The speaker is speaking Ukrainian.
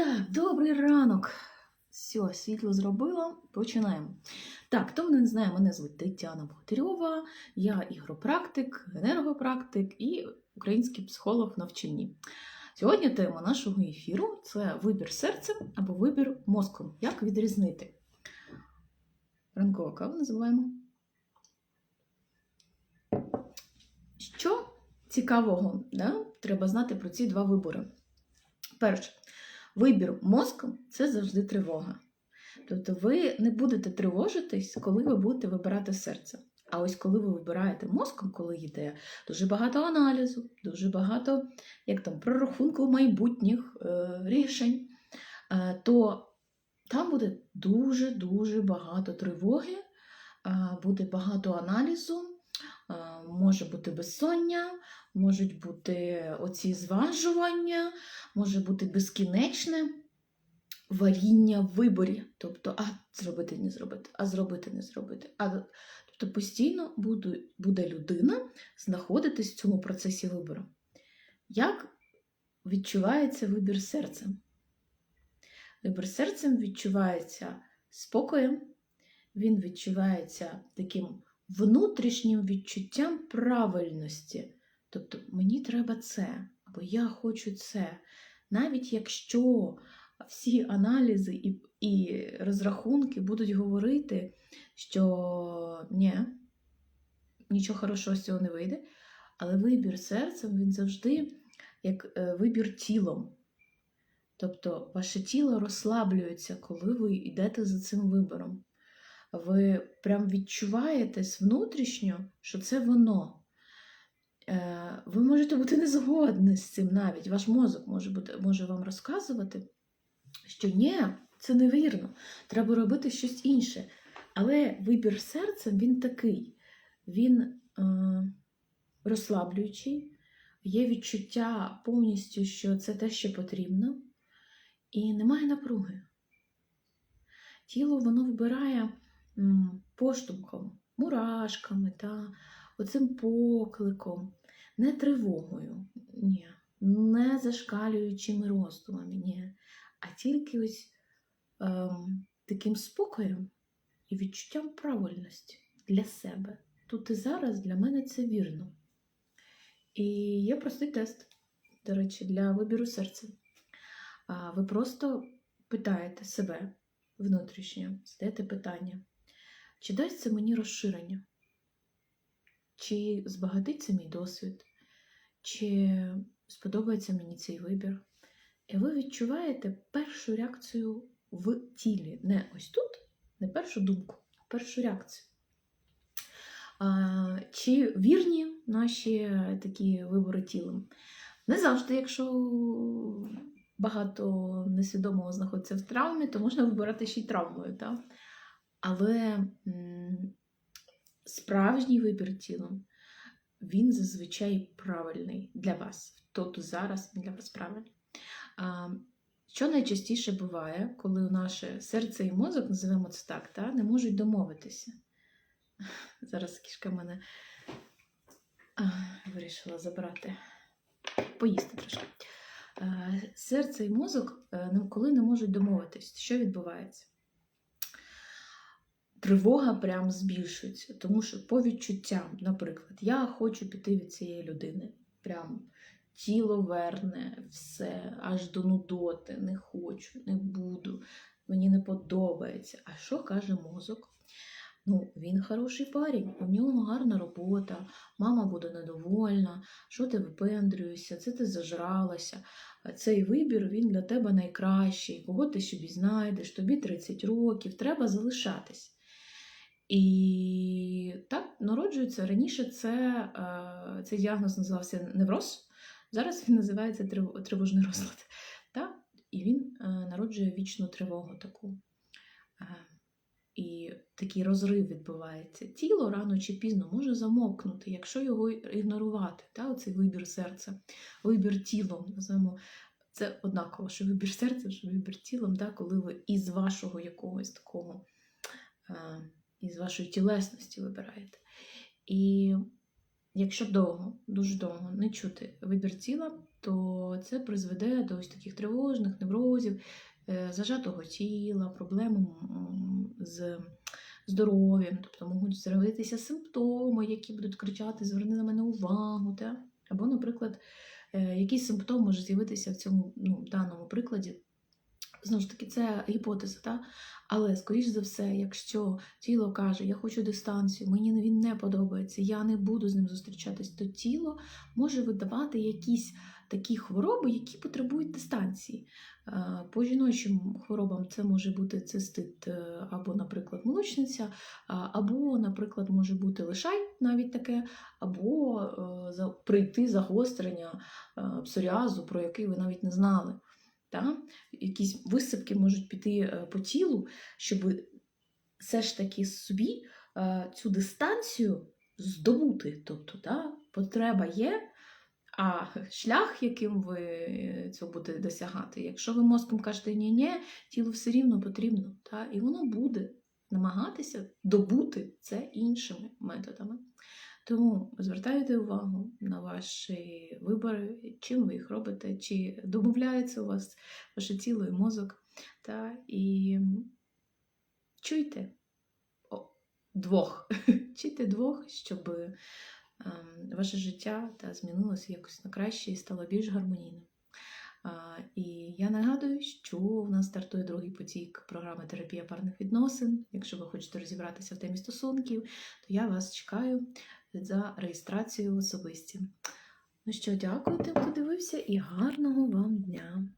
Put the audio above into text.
Так, добрий ранок. Все, світло зробила. Починаємо. Так, хто мене не знає, мене звуть Тетяна Богатирьова, я ігропрактик, енергопрактик і український психолог на вченні. Сьогодні тема нашого ефіру це вибір серцем або вибір мозком. Як відрізнити? Ранкова каву називаємо. Що цікавого да, треба знати про ці два вибори? Перше, вибір мозком це завжди тривога. Тобто ви не будете тривожитись, коли ви будете вибирати серце. А ось коли ви вибираєте мозком, коли йде дуже багато аналізу, дуже багато як там, прорахунку майбутніх е, рішень, е, то там буде дуже-дуже багато тривоги, е, буде багато аналізу, може бути безсоння, можуть бути оці зважування, може бути безкінечне варіння в виборі. Тобто, а зробити не зробити, а зробити не зробити. А, тобто постійно буде, буде людина знаходитись в цьому процесі вибору. Як відчувається вибір серцем? Вибір серцем відчувається спокоєм, він відчувається таким внутрішнім відчуттям правильності. Тобто, мені треба це, або я хочу це. Навіть якщо всі аналізи і, і розрахунки будуть говорити, що ні, нічого хорошого з цього не вийде, але вибір серцем він завжди як е, вибір тілом. Тобто ваше тіло розслаблюється, коли ви йдете за цим вибором. Ви прям відчуваєтесь внутрішньо, що це воно. Е, Ви можете бути не згодні з цим навіть. Ваш мозок може бути, може вам розказувати, що ні, це невірно, треба робити щось інше. Але вибір серцем він такий, він е, розслаблюючий, є відчуття повністю, що це те, що потрібно, і немає напруги. Тіло воно вибирає поштовхом, мурашками, та, оцим покликом, не тривогою, ні, не зашкалюючими роздумами, ні, а тільки ось ем, таким спокоєм і відчуттям правильності для себе. Тут і зараз для мене це вірно. І є простий тест, до речі, для вибіру серця. Ви просто питаєте себе внутрішньо, задаєте питання, чи дасть це мені розширення? Чи збагатиться мій досвід? Чи сподобається мені цей вибір? І ви відчуваєте першу реакцію в тілі. Не ось тут, не першу думку, а першу реакцію. Чи вірні наші такі вибори тілом? Не завжди, якщо багато несвідомого знаходиться в травмі, то можна вибирати ще й травмою. Так? Але справжній вибір тілом, він зазвичай правильний для вас. Тут зараз він для вас правильний. Що найчастіше буває, коли наше серце і мозок, називаємо це так, та, не можуть домовитися. Зараз кішка мене вирішила забрати, поїсти трошки. Серце і мозок, е, коли не можуть домовитись, що відбувається? Тривога прям збільшується, тому що по відчуттям, наприклад, я хочу піти від цієї людини. Прям тіло верне, все, аж до нудоти, не хочу, не буду, мені не подобається. А що каже мозок? Ну, він хороший парень, у нього гарна робота, мама буде недовольна, що ти випендрюєшся, це ти зажралася. Цей вибір він для тебе найкращий, кого ти собі знайдеш, тобі 30 років, треба залишатись. І так народжується раніше це, е, цей діагноз називався невроз, зараз він називається тривожний розлад. Так? І він е, народжує вічну тривогу таку. Е, І такий розрив відбувається. Тіло рано чи пізно може замовкнути, якщо його ігнорувати. Та? Оцей вибір серця, вибір тілом. Називаємо це однаково, що вибір серця, що вибір тілом, та? коли ви із вашого якогось такого. Е, із вашої тілесності вибираєте. І якщо довго, дуже довго не чути вибір тіла, то це призведе до ось таких тривожних неврозів, е, зажатого тіла, проблем з здоров'ям, тобто можуть з'явитися симптоми, які будуть кричати: Зверни на мене увагу. Та? Або, наприклад, е, якийсь симптом може з'явитися в цьому ну, даному прикладі. Знову ж таки, це гіпотеза, та? але, скоріш за все, якщо тіло каже, я хочу дистанцію, мені він не подобається, я не буду з ним зустрічатись, то тіло може видавати якісь такі хвороби, які потребують дистанції. Е, По жіночим хворобам це може бути цистит е, або, наприклад, молочниця, або, наприклад, може бути лишай навіть таке, або е, прийти загострення псоріазу, про який ви навіть не знали. Та? Якісь висипки можуть піти е, по тілу, щоб все ж таки собі е, цю дистанцію здобути. Тобто, та? потреба є, а шлях, яким ви е, цього будете досягати, якщо ви мозком кажете ні ні тілу все рівно потрібно, та? і воно буде намагатися добути це іншими методами. Тому звертайте увагу на ваші вибори, чим ви їх робите, чи домовляється у вас ваше тіло і мозок. Та? І чуйте о, двох, чуйте двох, щоб ем, ваше життя та, змінилося якось на краще і стало більш гармонійним. І я нагадую, що в нас стартує другий потік програми терапія парних відносин. Якщо ви хочете розібратися в темі стосунків, то я вас чекаю за реєстрацію особисті. Ну що, дякую тим, хто дивився, і гарного вам дня!